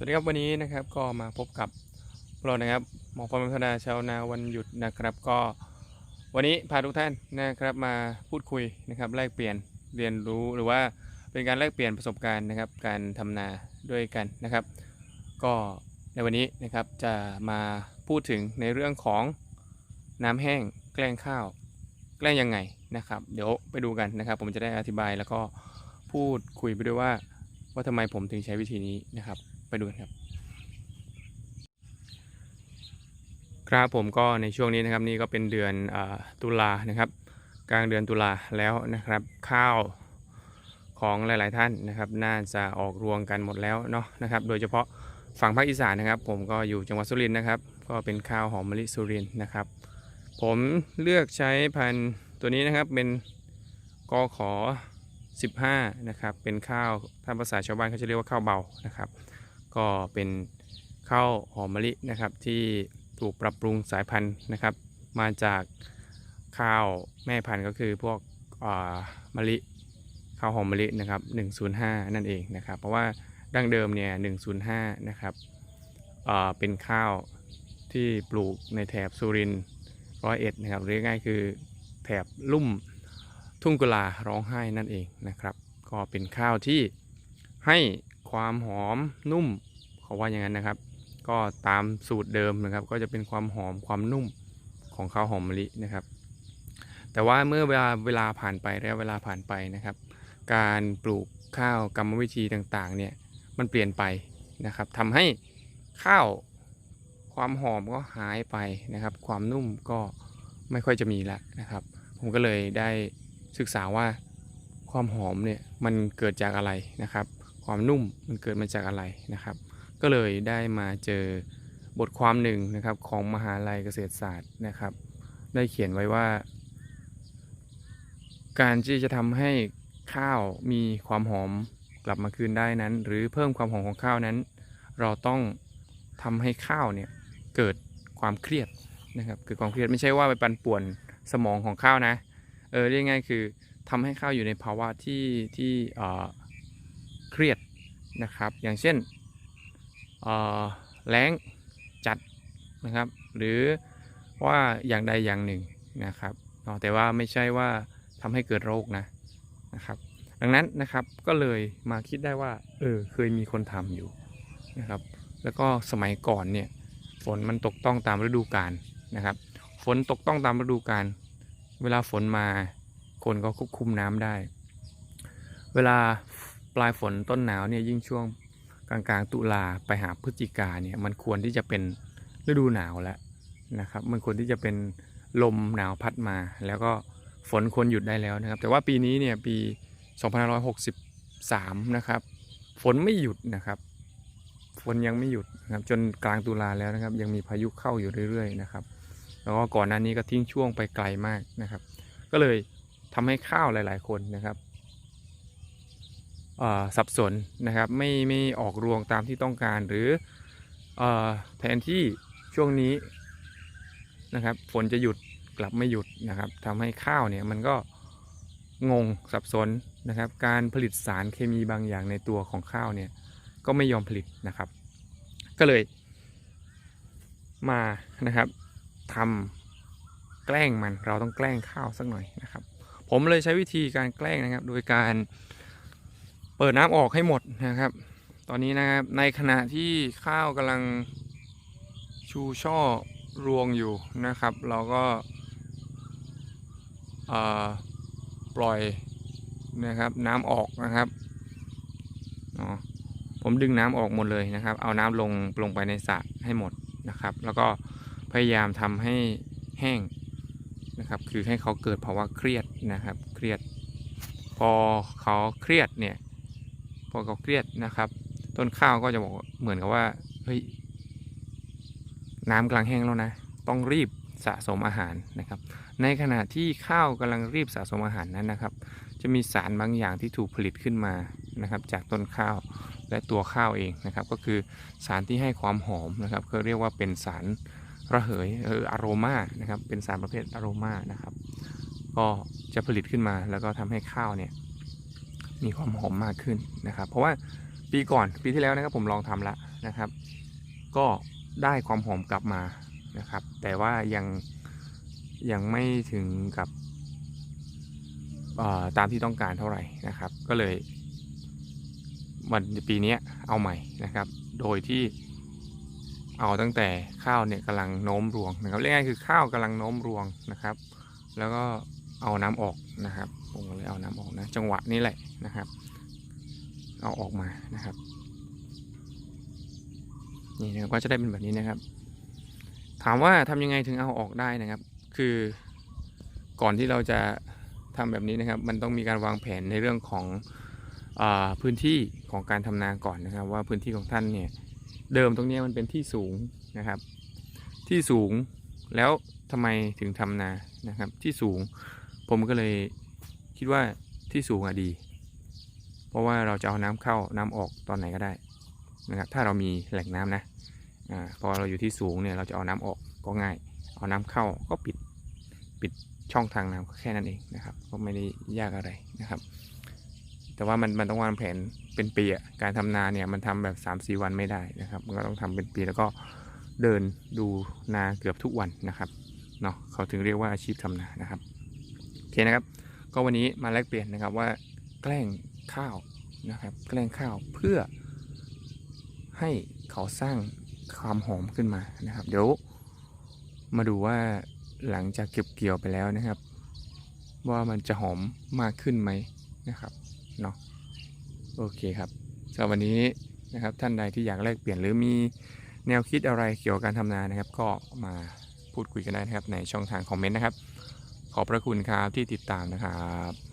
สวัสดีครับวันนี้นะครับก็มาพบกับเรานะครับหมอพรพัฒนาชาวนาวันหยุดนะครับ ก็วันนี้พาทุกท่านนะครับมาพูดคุยนะครับแลกเปลี่ยนเรียนรู้หรือว่าเป็นการแลกเปลี่ยนประสบการณ์นะครับ การทำนาด้วยกันนะครับ ก็ในวันนี้นะครับจะมาพูดถึงในเรื่องของน้ำแห้งแกล้งข้าว แกล้งยังไงนะครับ เดี๋ยวไปดูกันนะครับ ผมจะได้อธิบายแล้วก็พูดคุยไปด้วยว่าว่าทำไมผมถึงใช้วิธีนี้นะครับ ไปดูกันครับ ครับผมก็ในช่วงนี้นะครับนี่ก็เป็นเดือนอตุลานะครับ กลางเดือนตุลาแล้วนะครับ ข้าวของหลาย ๆ ท่านนะครับ น่าจะออกรวงกันหมดแล้วเนาะนะครับ โดยเฉพาะฝั่งภาคอีสานนะครับ ผมก็อยู่จังหวัดสุรินทร์นะครับ ก็เป็นข้าวหอมมะลิสุรินทร์นะครับ ผมเลือกใช้พันธุ์ตัวนี้นะครับเป็นกอขอ15 นะครับ เป็นข้าวถ้าภาษาชาวบ้านเขาจะเรียกว่าข้าวเบานะครับ ก็เป็นข้าวหอมมะลินะครับที่ถูกปรับปรุงสายพันธุ์นะครับ มาจากข้าวแม่พันธุ์ก็คือพวกมะลิข้าวหอมมะลินะครับ105 นั่นเองนะครับ เพราะว่าดั้งเดิมเนี่ย105 นะครับเป็นข้าวที่ปลูกในแถบสุรินทร์ร้อยเอ็ดนะครับเรียกง่ายคือแถบลุ่มทุ่งกุลาร้องไห้นั่นเองนะครับ ก็เป็นข้าวที่ให้ ความหอมนุ่มเขาว่าอย่างนั้นนะครับ ก็ตามสูตรเดิมนะครับ ก็จะเป็นความหอมความนุ่มของข้าวหอมมะลินะครับ แต่ว่าเมื่อเวลาเวลาผ่านไประยะเวลาผ่านไปนะครับ การปลูกข้าวกรรมวิธีต่างๆ เนี่ยมันเปลี่ยนไปนะครับทำให้ข้าวความหอมก็หายไปนะครับ ความนุ่มก็ไม่ค่อยจะมีแล้วนะครับ ผมก็เลยได้ศึกษาว่าความหอมเนี่ยมันเกิดจากอะไรนะครับ ความนุ่มมันเกิดมาจากอะไรนะครับ ก็เลยได้มาเจอบทความหนึ่งนะครับของมหาลัยเกษตรศาสตร์นะครับ ได้เขียนไว้ว่า การที่จะทำให้ข้าวมีความหอมกลับมาคืนได้นั้น หรือเพิ่มความหอมของข้าวนั้น เราต้องทำให้ข้าวเนี่ยเกิดความเครียดนะครับเกิดความเครียดไม่ใช่ว่าไปปั่นป่วนสมองของข้าวนะเออเรียกง่ายคือทำให้ข้าวอยู่ในภาวะที่ที่เอ่อ เครียดนะครับ อย่างเช่นแรงจัดนะครับ หรือว่าอย่างใดอย่างหนึ่งนะครับแต่ว่าไม่ใช่ว่าทำให้เกิดโรคนะนะครับ ดังนั้นนะครับก็เลยมาคิดได้ว่าเออเคยมีคนทำอยู่นะครับ แล้วก็สมัยก่อนเนี่ยฝนมันตกต้องตามฤดูกาลนะครับ ฝนตกต้องตามฤดูกาลเวลาฝนมาคนก็ควบคุมน้ำได้ เวลา ปลายฝนต้นหนาวเนี่ยยิ่งช่วงกลางกลางๆตุลาไปหาพฤศจิกาเนี่ยมันควรที่จะเป็นฤดูหนาวแล้วนะครับ มันควรที่จะเป็นลมหนาวพัดมา แล้วก็ฝนควรหยุดได้แล้วนะครับ แต่ว่าปีนี้เนี่ยปี 2563 นะครับ ฝนไม่หยุดนะครับ ฝนยังไม่หยุดนะครับจนกลางตุลาแล้วนะครับ ยังมีพายุเข้าอยู่เรื่อยๆนะครับ แล้วก็ก่อนหน้านี้ก็ทิ้งช่วงไปไกลมากนะครับ ก็เลยทำให้ข้าวหลาย ๆ คนนะครับ สับสนนะครับไม่ไม่ออกรวงตามที่ต้องการหรืออแทนที่ช่วงนี้นะครับฝนจะหยุดกลับไม่หยุดนะครับทำให้ข้าวเนี่ยมันก็งงสับสนนะครับ การผลิตสารเคมีบางอย่างในตัวของข้าวเนี่ยก็ไม่ยอมผลิตนะครับ ก็เลยมานะครับทำแกล้งมันเราต้องแกล้งข้าวสักหน่อยนะครับ ผมเลยใช้วิธีการแกล้งนะครับ โดยการ เปิดน้ำออกให้หมดนะครับ ตอนนี้นะครับในขณะที่ข้าวกำลังชูช่อรวงอยู่นะครับ เราก็ปล่อยนะครับน้ำออกนะครับผมดึงน้ำออกหมดเลยนะครับ เอาน้ำลงลงไปในสระให้หมดนะครับ แล้วก็พยายามทำให้แห้งนะครับ คือให้เขาเกิดภาวะเครียดนะครับ เครียด พอเขาเครียดเนี่ย พอเขาเครียดนะครับ ต้นข้าวก็จะบอกเหมือนกับว่าเฮ้ยน้ำกำลังแห้งแล้วนะ ต้องรีบสะสมอาหารนะครับ ในขณะที่ข้าวกำลังรีบสะสมอาหารนั้นนะครับ จะมีสารบางอย่างที่ถูกผลิตขึ้นมานะครับ จากต้นข้าวและตัวข้าวเองนะครับ ก็คือสารที่ให้ความหอมนะครับเขาเรียกว่าเป็นสารระเหยเอออโรมานะครับ เป็นสารประเภทอโรมานะครับ ก็จะผลิตขึ้นมาแล้วก็ทำให้ข้าวเนี่ย มีความหอมมากขึ้นนะครับ เพราะว่าปีก่อนปีที่แล้วนะครับผมลองทำละนะครับ ก็ได้ความหอมกลับมานะครับ แต่ว่ายังยังไม่ถึงกับตามที่ต้องการเท่าไหร่นะครับ ก็เลยวันปีนี้เอาใหม่นะครับ โดยที่เอาตั้งแต่ข้าวเนี่ยกำลังโน้มรวงนะครับเรียกง่ายๆคือข้าวกำลังโน้มรวงนะครับ แล้วก็เอาน้ำออกนะครับ เอาน้ำออกนะ จังหวะนี้แหละนะครับ เอาออกมานะครับ นี่นะครับก็จะได้เป็นแบบนี้นะครับ ถามว่าทำยังไงถึงเอาออกได้นะครับ คือก่อนที่เราจะทำแบบนี้นะครับ มันต้องมีการวางแผนในเรื่องของอพื้นที่ของการทำนาก่อนนะครับ ว่าพื้นที่ของท่านเนี่ยเดิมตรงนี้มันเป็นที่สูงนะครับ ที่สูงแล้วทำไมถึงทำนานะครับ ที่สูงผมก็เลย คิดว่าที่สูงอะดี เพราะว่าเราจะเอาน้ำเข้าน้ำออกตอนไหนก็ได้นะครับถ้าเรามีแหล่งน้ำนะอ่าพอเราอยู่ที่สูงเนี่ยเราจะเอาน้ำออกก็ง่าย เอาน้ำเข้าก็ปิดปิดช่องทางน้ำก็แค่นั้นเองนะครับ ก็ไม่ได้ยากอะไรนะครับ แต่ว่ามันมันต้องวางแผนเป็นปีอะการทำนาเนี่ยมันทำแบบ3าสี่วันไม่ได้นะครับ มันก็ต้องทำเป็นปีแล้วก็เดินดูนาเกือบทุกวันนะครับเนาะเขาถึงเรียกว่าอาชีพทำนานะครับโอเคนะครับ ก็วันนี้มาแลกเปลี่ยนนะครับว่า แกล้งข้าวนะครับ แกล้งข้าวเพื่อให้เขาสร้างความหอมขึ้นมานะครับ เดี๋ยวมาดูว่าหลังจากเก็บเกี่ยวไปแล้วนะครับ ว่ามันจะหอมมากขึ้นไหมนะครับเนาะโอเคครับสำหรับวันนี้นะครับท่านใดที่อยากแลกเปลี่ยนหรือมีแนวคิดอะไรเกี่ยวกับการทำนานะครับ ก็มาพูดคุยกันได้นะครับในช่องทางคอมเมนต์นะครับ ขอบพระคุณครับที่ติดตามนะครับ